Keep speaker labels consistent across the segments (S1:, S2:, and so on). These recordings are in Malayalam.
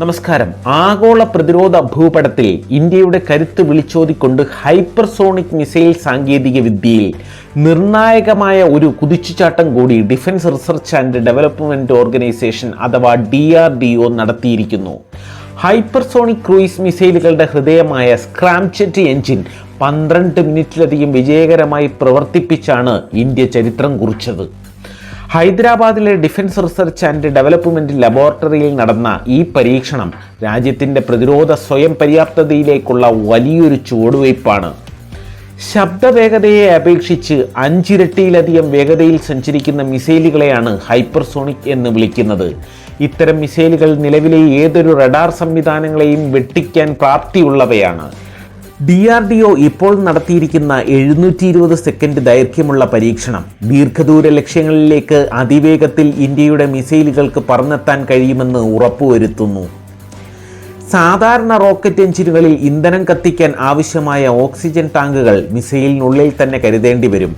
S1: നമസ്കാരം. ആഗോള പ്രതിരോധ ഭൂപടത്തിൽ ഇന്ത്യയുടെ കരുത്ത് വിളിച്ചോതിക്കൊണ്ട് ഹൈപ്പർസോണിക് മിസൈൽ സാങ്കേതിക വിദ്യയിൽ നിർണായകമായ ഒരു കുതിച്ചുചാട്ടം കൂടി defence research and development organisation അഥവാ ഡി ആർ ഡി ഒ നടത്തിയിരിക്കുന്നു. ഹൈപ്പർസോണിക് ക്രൂയിസ് മിസൈലുകളുടെ ഹൃദയമായ സ്ക്രാംചെറ്റ് എഞ്ചിൻ പന്ത്രണ്ട് മിനിറ്റിലധികം വിജയകരമായി പ്രവർത്തിപ്പിച്ചാണ് ഇന്ത്യ ചരിത്രം കുറിച്ചത്. ഹൈദരാബാദിലെ ഡിഫൻസ് റിസർച്ച് ആൻഡ് ഡെവലപ്മെന്റ് ലബോറട്ടറിയിൽ നടന്ന ഈ പരീക്ഷണം രാജ്യത്തിന്റെ പ്രതിരോധ സ്വയം പര്യാപ്തതയിലേക്കുള്ള വലിയൊരു ചുവടുവയ്പ്പാണ്. ശബ്ദവേഗതയെ അപേക്ഷിച്ച് അഞ്ചിരട്ടിയിലധികം വേഗതയിൽ സഞ്ചരിക്കുന്ന മിസൈലുകളെയാണ് ഹൈപ്പർസോണിക് എന്ന് വിളിക്കുന്നത്. ഇത്തരം മിസൈലുകൾ നിലവിലെ ഏതൊരു റഡാർ സംവിധാനങ്ങളെയും വെട്ടിക്കാൻ പ്രാപ്തിയുള്ളവയാണ്. ഡി ആർ ഡി ഒ ഇപ്പോൾ നടത്തിയിരിക്കുന്ന എഴുന്നൂറ്റി ഇരുപത് സെക്കൻഡ് ദൈർഘ്യമുള്ള പരീക്ഷണം ദീർഘദൂര ലക്ഷ്യങ്ങളിലേക്ക് അതിവേഗത്തിൽ ഇന്ത്യയുടെ മിസൈലുകൾക്ക് പറന്നെത്താൻ കഴിയുമെന്ന് ഉറപ്പുവരുത്തുന്നു. സാധാരണ റോക്കറ്റ് എഞ്ചിനുകളിൽ ഇന്ധനം കത്തിക്കാൻ ആവശ്യമായ ഓക്സിജൻ ടാങ്കുകൾ മിസൈലിനുള്ളിൽ തന്നെ കരുതേണ്ടി വരും.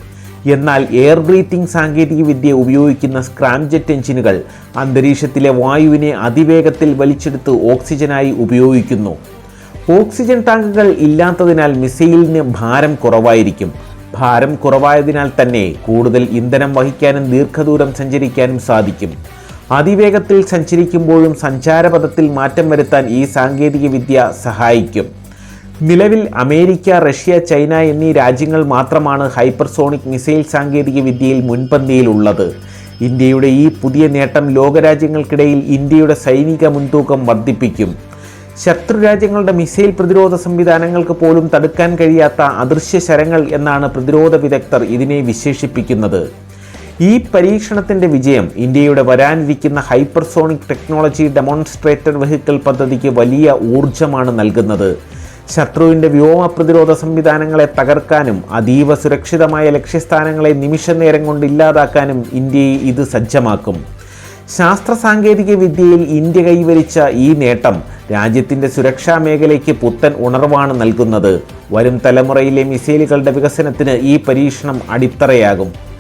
S1: എന്നാൽ എയർ ബ്രീത്തിംഗ് സാങ്കേതികവിദ്യ ഉപയോഗിക്കുന്ന സ്ക്രാംജെറ്റ് എഞ്ചിനുകൾ അന്തരീക്ഷത്തിലെ വായുവിനെ അതിവേഗത്തിൽ വലിച്ചെടുത്ത് ഓക്സിജനായി ഉപയോഗിക്കുന്നു. ഓക്സിജൻ ടാങ്കുകൾ ഇല്ലാത്തതിനാൽ മിസൈലിന് ഭാരം കുറവായിരിക്കും. ഭാരം കുറവായതിനാൽ തന്നെ കൂടുതൽ ഇന്ധനം വഹിക്കാനും ദീർഘദൂരം സഞ്ചരിക്കാനും സാധിക്കും. അതിവേഗത്തിൽ സഞ്ചരിക്കുമ്പോഴും സഞ്ചാരപഥത്തിൽ മാറ്റം വരുത്താൻ ഈ സാങ്കേതികവിദ്യ സഹായിക്കും. നിലവിൽ അമേരിക്ക റഷ്യ ചൈന എന്നീ രാജ്യങ്ങൾ മാത്രമാണ് ഹൈപ്പർസോണിക് മിസൈൽ സാങ്കേതികവിദ്യയിൽ മുൻപന്തിയിലുള്ളത്. ഇന്ത്യയുടെ ഈ പുതിയ നേട്ടം ലോകരാജ്യങ്ങൾക്കിടയിൽ ഇന്ത്യയുടെ സൈനിക മുൻതൂക്കം വർദ്ധിപ്പിക്കും. ശത്രു രാജ്യങ്ങളുടെ മിസൈൽ പ്രതിരോധ സംവിധാനങ്ങൾക്ക് പോലും തടുക്കാൻ കഴിയാത്ത അദൃശ്യ ശരങ്ങൾ എന്നാണ് പ്രതിരോധ വിദഗ്ധർ ഇതിനെ വിശേഷിപ്പിക്കുന്നത്. ഈ പരീക്ഷണത്തിന്റെ വിജയം ഇന്ത്യയുടെ വരാനിരിക്കുന്ന ഹൈപ്പർസോണിക് ടെക്നോളജി ഡെമോൺസ്ട്രേറ്റർ വെഹിക്കിൾ പദ്ധതിക്ക് വലിയ ഊർജമാണ് നൽകുന്നത്. ശത്രുവിന്റെ വ്യോമ പ്രതിരോധ സംവിധാനങ്ങളെ തകർക്കാനും അതീവ സുരക്ഷിതമായ ലക്ഷ്യസ്ഥാനങ്ങളെ നിമിഷ നേരം കൊണ്ട് ഇല്ലാതാക്കാനും ഇന്ത്യയെ ഇത് സജ്ജമാക്കും. ശാസ്ത്ര സാങ്കേതിക വിദ്യയിൽ ഇന്ത്യ കൈവരിച്ച ഈ നേട്ടം രാജ്യത്തിന്റെ സുരക്ഷാ മേഖലയ്ക്ക് പുത്തൻ ഉണർവാണ് നൽകുന്നത്. വരും തലമുറയിലെ മിസൈലുകളുടെ വികസനത്തിന് ഈ പരീക്ഷണം അടിത്തറയാകും.